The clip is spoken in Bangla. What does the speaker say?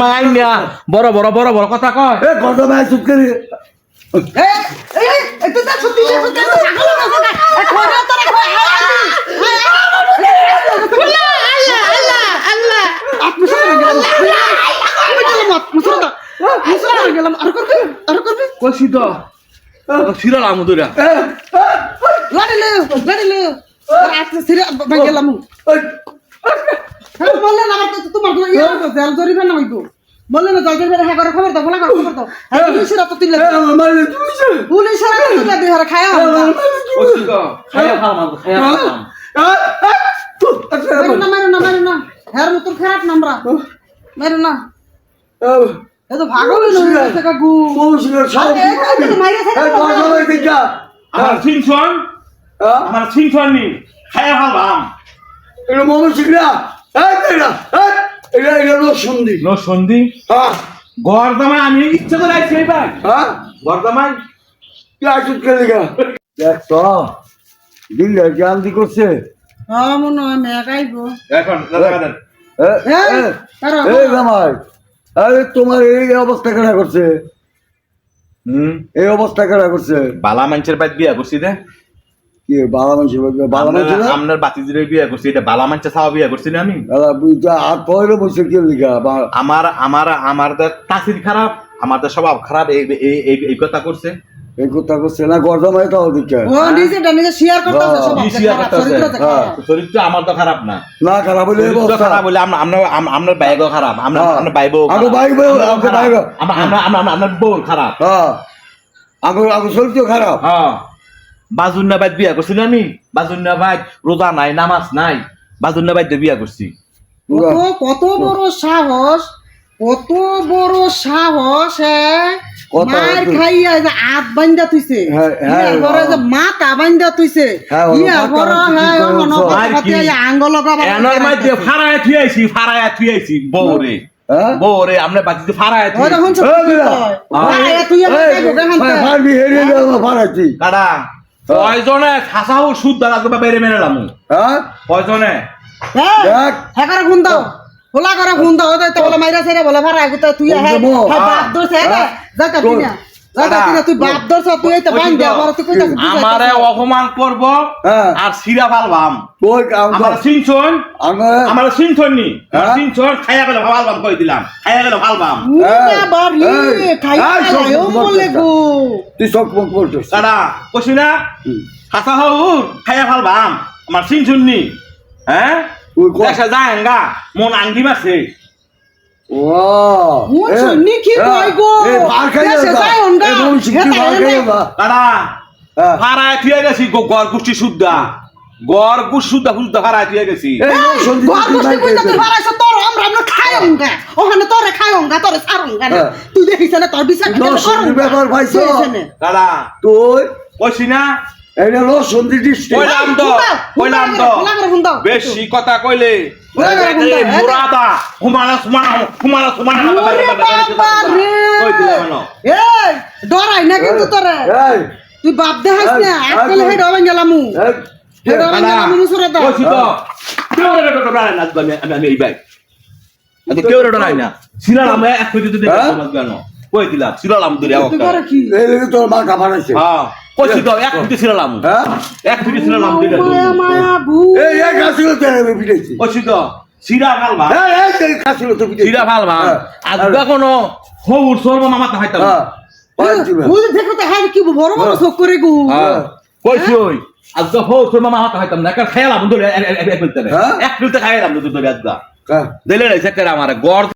সময় আইন না বড় বড় বড় বড় কথা কয়। এ কত ভাই চুপ করে। কইছি তো সিরাল আমুদুরা বললেন না জলদি হ্যাঁ করে খবর দাও বলা করো খবর দাও। হ্যাঁ। পুলিশের তো তুললে আমার তুইছে পুলিশের তো তুললে দিয়ে হারা খায়া খায়া খায়া না মারো না মারো না। হ্যার মতন খারাপ নামরা মারো না। এ তো ভাগলে না। টাকা গু আমার সিংসন আমার সিংসন নি খায়া আমি ইচ্ছা করে আইছি জানতি করছে? হ্যাঁ মনে হয় এখন এই জামাই আরে তোমার এই অবস্থা কেনা করছে? হুম? এই অবস্থা কেনা করছে? বালা মানুষের বাইত বিয়া করছি দে। আপনার বাতিজিরে বিয়া করছি এটা বালা মানুষের ছাওয়া বিয়া করছি না আমি। দাদা বুঝা হাত কি লিখা আমার তাসির খারাপ আমাদের স্বভাব খারাপ এই কথা করছে। এই কথা করছে না তাও ও নিজে শেয়ার হ্যাঁ, সব কি করতেছে? হ্যাঁ। চরিত্র আমার তো খারাপ না। না খারাপ হলে খারাপ বলে আমরা খারাপ আমরা হ্যাঁ। আপনার বাইবও আমার ভাই বউ, আমার ভাই আমরা আমরা আমরা বউ খারাপ। হ্যাঁ। চরিত্র হ্যাঁ। বাজুন্না বাইত বিয়া করছি না আমি। বাজুন্না বাইত রোজা নাই নামাজ নাই। বাজুন্না বাইত বিয়া করছি। কত কত বড় সাহস কত বড় সাহস মার খাইয়া যে আত তুইছে ইয়ার ঘরে যে মাথা বান্ধা তুইছে ইয়ার মাথা ঘরে বান্ধা হ্যাঁ ফারায় বউরে? বউরে আমরা বাতিতে ফারায় ওই দেখুন। কাটা কয়জনে খাসাও সুদ লাগবে বাইরে মেরে লামু। হ্যাঁ? কয়জনে হ্যাঁ দেখ। হ্যাঁ করে ফোন দাও হোলা করে ফোন দাও তো বলে মাইরা সেরা বলে ভাড়া তুই হ্যাঁ। হ্যাঁ, বাপ ধরছে হ্যাঁ। যাতা তুই আমার অপমান করব। আর সিরা সিনছন আমার- আমার সিনছন নি? সিনছন খাইয়া গেল ফালবাম কই দিলাম খাইয়া গেল ও গো। তুই সব। কইছি না। হউর খাইয়া আমার সিনছন নি। হ্যাঁ? দেখা যায় আঙ্গা মন আঙ্গি ওয়াও। মন শুননি কি কয় গো? যা। যায় থুয়ে গেছি গড় শুদ্ধা গড় শুদ্ধা শুদ্ধা থুয়ে গেছি। তোর আমরা আমরা খাই অঙ্গা ওখানে তোরে সার। তুই দেখিস না তোর বিচার ব্যাপার তুই কইছি না এটা হলো সন্ধি ডিস্ট্রিক্ট কইলাম তো কইলাম তো। বেশি কথা কইলে। হ্যাঁ? মুরাদা হুমালা সুমানা হুমালা সুমানা কই দিলাম না। এই ডরাই না কিন্তু তোরে। তুই বাপ দেখাইস না আজকাল হে ডরাই গেলামু হে ডরাই গেলামু কইছি তো। কেউ রে ডরা ডরা না আমি আমি আমি এই ভাই। তো কেউ রে ডরা না। এক কই দিতে দেখো হ্যাঁ? কই দিলাম সিরালাম দূরে তুই করে কি? এই তোর মা কামারাইছে হ্যাঁ। কইছি তো এক কই সিরালাম এক কই সিরালাম দিলে মায়া মায়া ভূ এই এক আসলে তো আমি পিটাইছি কইছি তো সিরা খালবা এই এই এই কাছিল তো পিটাইছি সিরা ফালবা। আজকে কোনো হউর সর্ব মামাতে হইতাম পাঁচটি ম্যাম। বুঝ দেখো তো কি বড় বড় চোখ করে গু। কইছি ওই আজকে হউর সর্ব মামা হতে হইতাম না কারণ খাইলাম ধরে এক এক এক? খাইলাম ধরে আজকে দিলে রে সেকের আমার গড়